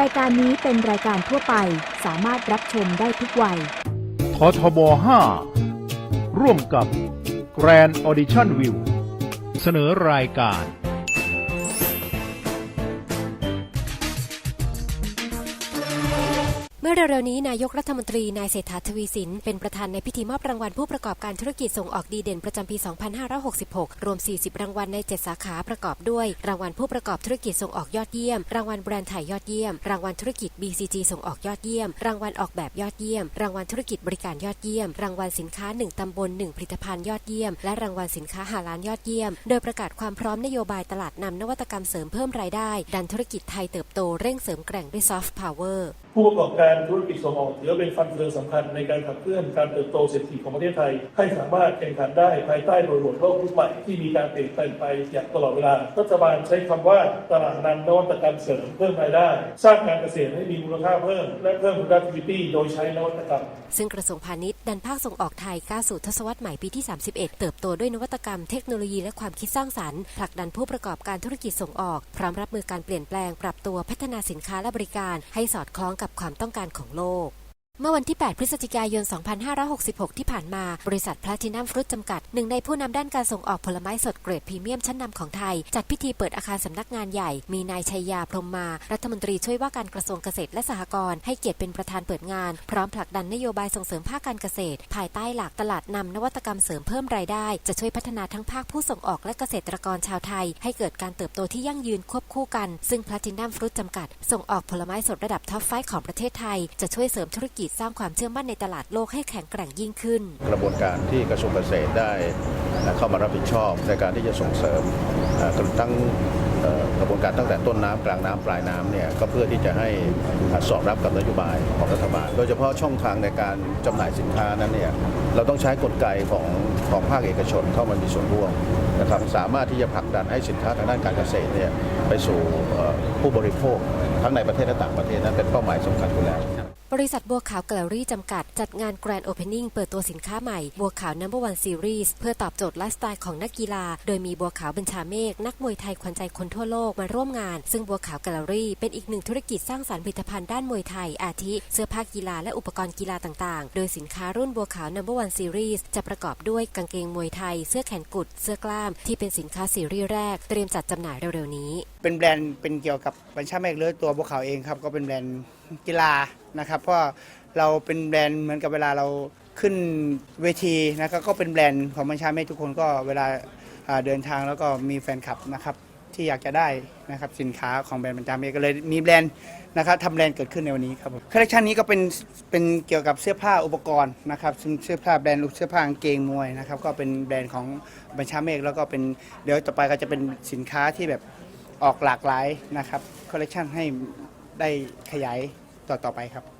รายการนี้เป็นรายการทั่วไปสามารถรับชมได้ทุกวัย ททบ 5 ร่วมกับ Grand Audition View เสนอรายการ เมื่อเร็วๆนี้นายกรัฐมนตรีนายเศรษฐาทวีสิน เป็นประธานในพิธีมอบรางวัลผู้ประกอบการธุรกิจส่งออกดีเด่นประจำปี 2566 รวม 40 รางวัลใน 7 สาขาประกอบด้วย รางวัลผู้ประกอบธุรกิจส่งออกยอดเยี่ยม รางวัลแบรนด์ไทยยอดเยี่ยม รางวัลธุรกิจ BCG ส่งออกยอดเยี่ยม รางวัลออกแบบยอดเยี่ยม รางวัลธุรกิจบริการยอดเยี่ยม รางวัลสินค้า 1 ตำบล 1 ผลิตภัณฑ์ยอดเยี่ยม และรางวัลสินค้าหาล้านยอดเยี่ยม โดยประกาศความพร้อมนโยบายตลาดนำนวัตกรรมเสริมเพิ่มรายได้ ดันธุรกิจไทยเติบโตเร่งเสริมแกร่งด้วยซอฟต์พาวเวอร์ผู้ประกอบการธุรกิจส่งออกถือว่าเป็นฟันเฟืองสำคัญในการขับเคลื่อนการเติบโตเศรษฐกิจของประเทศไทย ให้สามารถแข่งขันได้ภายใต้บริบทโลกยุคใหม่ที่มีการเปลี่ยนแปลงไปอย่างตลอดเวลารัฐบาลใช้คำว่าตลาดนำนวัตกรรมเสริมเพิ่มรายได้ สร้างการเกษตรให้มีมูลค่าเพิ่ม และเพิ่ม productivity โดยใช้นวัตกรรม ซึ่งกระทรวงพาณิชย์ดันภาคส่งออกไทยก้าวสู่ทศวรรษใหม่ปีที่ 31 เติบโตด้วยนวัตกรรมเทคโนโลยีและความคิดสร้างสรรค์ผลักดันผู้ประกอบการธุรกิจส่งออก พร้อมรับมือการเปลี่ยนแปลงปรับตัวพัฒนาสินค้าและบริการให้สอดคล้องกับความต้องการของโลก เมื่อวันที่ 8 พฤศจิกายน 2566 ที่ผ่านมา บริษัทพลาตินัมฟรุตจำกัด หนึ่งในผู้นำด้านการส่งออกผลไม้สดเกรดพรีเมียมชั้นนำของไทย จัดพิธีเปิดอาคารสำนักงานใหญ่ มีนายชัยยาพรหมมา รัฐมนตรีช่วยว่าการกระทรวงเกษตรและสหกรณ์ให้เกียรติเป็นประธานเปิดงาน พร้อมผลักดันนโยบายส่งเสริมภาคการเกษตร ภายใต้หลักตลาดนำนวัตกรรมเสริมเพิ่มรายได้ จะช่วยพัฒนาทั้งภาคผู้ส่งออกและเกษตรกรชาวไทย ให้เกิดการเติบโตที่ยั่งยืนควบคู่กัน ซึ่งพลาตินัมฟรุตจำกัด ส่งออกผลไม้สดระดับท็อปไฟของประเทศไทยจะช่วยเสริมธุรกิจสร้างความเชื่อมั่นในตลาดโลกให้แข็งแกร่งยิ่งขึ้น กระบวนการที่กระทรวงเกษตรได้เข้ามารับผิดชอบในการที่จะส่งเสริมตั้งกระบวนการตั้งแต่ต้นน้ำกลางน้ำปลายน้ำเนี่ยก็เพื่อที่จะให้สอดรับกับนโยบายของรัฐบาล โดยเฉพาะช่องทางในการจำหน่ายสินค้านั้นเนี่ยเราต้องใช้กลไกของของภาคเอกชนเข้ามามีส่วนร่วมนะครับสามารถที่จะผลักดันให้สินค้าทางด้านการเกษตรเนี่ยไปสู่ผู้บริโภคทั้งในประเทศและต่างประเทศนั้นเป็นเป้าหมายสำคัญอยู่แล้ว บริษัทบัวขาวแกลเลอรี่จำกัด จัดงาน Grand Opening เปิดตัวสินค้าใหม่ บัวขาว Number One Series เพื่อตอบโจทย์ไลฟ์สไตล์ของนักกีฬา โดยมีบัวขาวบัญชาเมฆนักมวยไทยขวัญใจคนทั่วโลกมาร่วมงาน ซึ่งบัวขาวแกลเลอรี่เป็นอีกหนึ่งธุรกิจสร้างสรรค์ผลิตภัณฑ์ด้านมวยไทย อาทิ เสื้อผ้ากีฬาและอุปกรณ์กีฬาต่างๆ โดยสินค้ารุ่นบัวขาว Number One Series จะประกอบด้วยกางเกงมวยไทย เสื้อแขนกุด เสื้อกล้ามที่เป็นสินค้าซีรีส์แรก เตรียมจัดจำหน่ายเร็วๆนี้ เป็นแบรนด์เป็นเกี่ยวกับบัญชาเมฆหรือตัวบัวขาวเองครับก็เป็นแบรนด์ กีฬานะครับเพราะเราเป็นแบรนด์เหมือนกับเวลาเราขึ้นเวทีนะครับก็เป็นแบรนด์ของบัญชาเมฆทุกคนก็เวลาอ่าเดินทางแล้วก็มีแฟนคลับนะครับที่อยากจะได้นะครับสินค้าของแบรนด์บัญชาเมฆก็เลยมีแบรนด์นะครับทำแบรนด์เกิดขึ้นในวันนี้ครับผมคอลเลคชันนี้ก็เป็นเป็นเกี่ยวกับเสื้อผ้าอุปกรณ์นะครับซึ่งเสื้อผ้าแบรนด์เสื้อผ้ากางเกงมวยนะครับก็เป็นแบรนด์ของบัญชาเมฆแล้วก็เป็นเดี๋ยวต่อไปก็จะเป็นสินค้าที่แบบออกหลากหลายนะครับคอลเลกชันให้ได้ขยาย ต่อต่อไปครับ